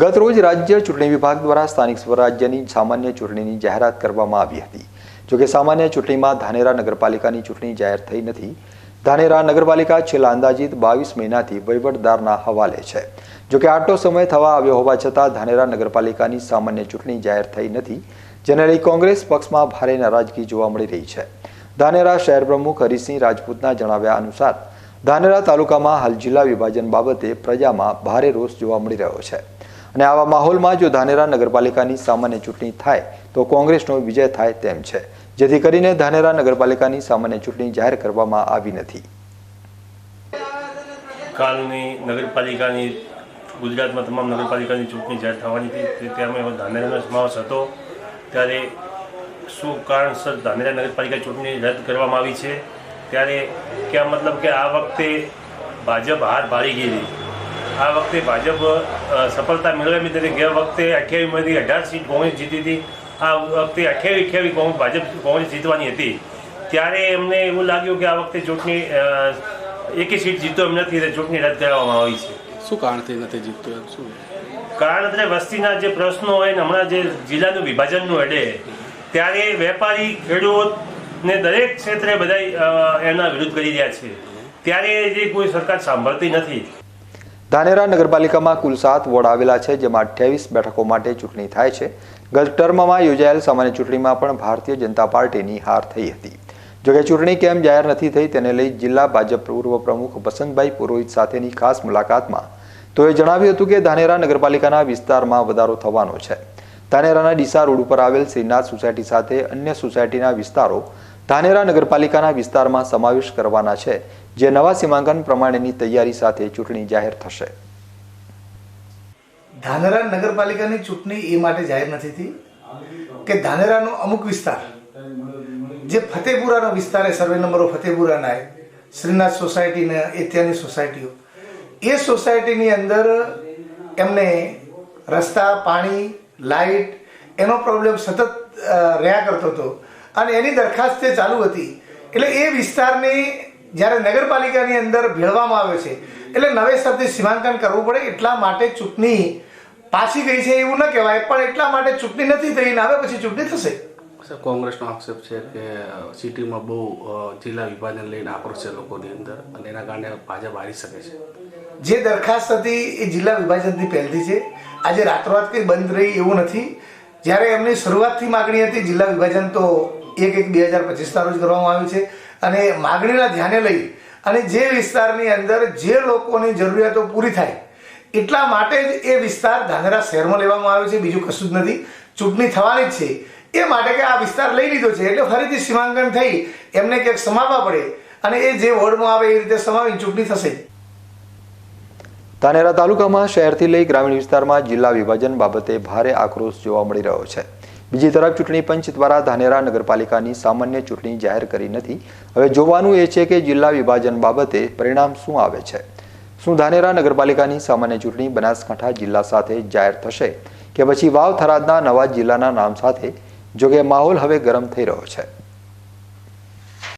ગત રોજ રાજ્ય ચૂંટણી વિભાગ દ્વારા સ્થાનિક સ્વરાજ્યની સામાન્ય ચૂંટણીની જાહેરાત કરવામાં આવી હતી. જોકે સામાન્ય ચૂંટણીમાં ધાનેરા નગરપાલિકાની ચૂંટણી જાહેર થઈ નથી. ધાનેરા નગરપાલિકા છેલ્લા અંદાજિત બાવીસ મહિનાથી વહીવટદારના હવાલે છે. જોકે આટલો સમય થવા આવ્યો હોવા છતાં ધાનેરા નગરપાલિકાની સામાન્ય ચૂંટણી જાહેર થઈ નથી, જેને લઈ કોંગ્રેસ પક્ષમાં ભારે નારાજગી જોવા મળી રહી છે. ધાનેરા શહેર પ્રમુખ હરિસિંહ રાજપૂતના જણાવ્યા અનુસાર, ધાનેરા તાલુકામાં હાલ જિલ્લા વિભાજન બાબતે પ્રજામાં ભારે રોષ જોવા મળી રહ્યો છે. અને આવા માહોલમાં જો ધાનેરા નગરપાલિકાની સામાન્ય ચૂંટણી થાય, તો કોંગ્રેસનો વિજય થાય તેમ છે. જેથી કરીને ધાનેરા નગરપાલિકાની સામાન્ય ચૂંટણી જાહેર કરવામાં આવી નથી. કાલની નગરપાલિકાની, ગુજરાતમાં તમામ નગરપાલિકાની ચૂંટણી જાહેર થવાની હતી. ત્યાં ધાનેરાનો સમાવેશ હતો. ત્યારે શું કારણસર ધાનેરા નગરપાલિકા ચૂંટણી રદ કરવામાં આવી છે? ત્યારે ક્યાં મતલબ કે આ વખતે ભાજપ હાર ભારી હતી આ વખતે ભાજપ સફળતા મેળવી હતી ગયા વખતે અઠ્યાવીસમાંથી અઢાર સીટ કોંગ્રેસ જીતી હતી. આ વખતે અઠ્યાવીસ અઠ્યાવીસ કોંગ્રેસ ભાજપ કોંગ્રેસ જીતવાની હતી. ત્યારે એમને એવું લાગ્યું કે આ વખતે ચૂંટણી એકી સીટ જીતો એમ નથી ચૂંટણી રદ કરવામાં આવી છે. શું કારણથી નથી જીતતું એમ? શું? કારણ એટલે વસ્તીના જે પ્રશ્નો હોય ને હમણાં જે જિલ્લાનું વિભાજનનું અડે ત્યારે વેપારી ખેડૂત ને દરેક ક્ષેત્રે બધા એના વિરુદ્ધ કરી રહ્યા છે. ત્યારે જે કોઈ સરકાર સાંભળતી નથી. ધાનેરા નગરપાલિકામાં કુલ સાત વોર્ડ આવેલા છે, જેમાં અઠ્યાવીસ બેઠકો માટે ચૂંટણી થાય છે. ગત ટર્મમાં યોજાયેલ સામાન્ય ચૂંટણીમાં પણ ભારતીય જનતા પાર્ટીની હાર થઈ હતી. જોકે ચૂંટણી કેમ જાહેર નથી થઈ તેને લઈ જિલ્લા ભાજપ પૂર્વ પ્રમુખ વસંતભાઈ પુરોહિત સાથેની ખાસ મુલાકાતમાં તેઓએ જણાવ્યું હતું કે ધાનેરા નગરપાલિકાના વિસ્તારમાં વધારો થવાનો છે. ધાનેરાના ડીસા રોડ ઉપર આવેલ શ્રીનાથ સોસાયટી સાથે અન્ય સોસાયટીના વિસ્તારો ધાનેરા નગરપાલિકાના વિસ્તારમાં સમાવેશ કરવાના છે, જે નવા સીમાંકન પ્રમાણેની તૈયારી સાથે ચૂંટણી જાહેર થશે. ધાનેરા નગરપાલિકાની ચૂંટણી એ માટે જાહેર નથી થઈ કે ધાનેરાનો અમુક વિસ્તાર, જે ફતેપુરાનો વિસ્તાર એ સર્વે નંબરો ફતેપુરાના એ શ્રીનાથ સોસાયટીને એ ત્યાંની સોસાયટીઓ, એ સોસાયટીની અંદર એમને રસ્તા, પાણી, લાઇટ એનો પ્રોબ્લેમ સતત રહ્યા કરતો હતો. અને એની દરખાસ્ત તે ચાલુ હતી એટલે એ વિસ્તારની જ્યારે નગરપાલિકાની અંદર ભેળવામાં આવે છે એટલે નવેસરથી સીમાંકન કરવું પડે એટલા માટે ચૂંટણી પાછી ગઈ છે એવું ન કહેવાય પણ એટલા માટે ચૂંટણી નથી થઈ ને હવે પછી ચૂંટણી થશે. કોંગ્રેસનો આક્ષેપ છે કે સિટીમાં બહુ જિલ્લા વિભાજન લઈને આક્રોશ છે લોકોની અંદર અને એના કારણે ભાજપ હારી શકે છે. જે દરખાસ્ત હતી એ જિલ્લા વિભાજનથી પહેલથી છે. આજે રાતોરાત કંઈ બંધ રહી એવું નથી. જ્યારે એમની શરૂઆતથી માગણી હતી જિલ્લા વિભાજન તો એક એક બે હજાર પચીસના રોજ કરવામાં આવ્યું છે. અને માગણીના ધ્યાને લઈ અને જે વિસ્તારની અંદર જે લોકોની જરૂરિયાતો પૂરી થાય, એટલા માટે જ એ વિસ્તાર ધાનેરા શહેરમાં લેવામાં આવ્યો છે. બીજું કશું જ નથી. ચૂંટણી થવાની જ છે. એ માટે કે આ વિસ્તાર લઈ લીધો છે. એટલે ફરીથી સીમાંકન થઈ એમને ક્યાંક સમાવવા પડે અને એ જે વોર્ડમાં આવે એ રીતે સમાવીને ચૂંટણી થશે. ધાનેરા તાલુકામાં શહેરથી લઈ ગ્રામીણ વિસ્તારમાં જિલ્લા વિભાજન બાબતે ભારે આક્રોશ જોવા મળી રહ્યો છે. બીજી તરફ ચૂંટણી પંચ દ્વારા ધાનેરા નગરપાલિકાની સામાન્ય ચૂંટણી જાહેર કરી નથી. હવે જોવાનું એ છે કે જિલ્લા વિભાજન બાબતે પરિણામ શું આવે છે? શું ધાનેરા નગરપાલિકાની સામાન્ય ચૂંટણી બનાસકાંઠા જિલ્લા સાથે જાહેર થશે કે પછી વાવ થરાદના નવા જિલ્લાના નામ સાથે? જોકે માહોલ હવે ગરમ થઈ રહ્યો છે.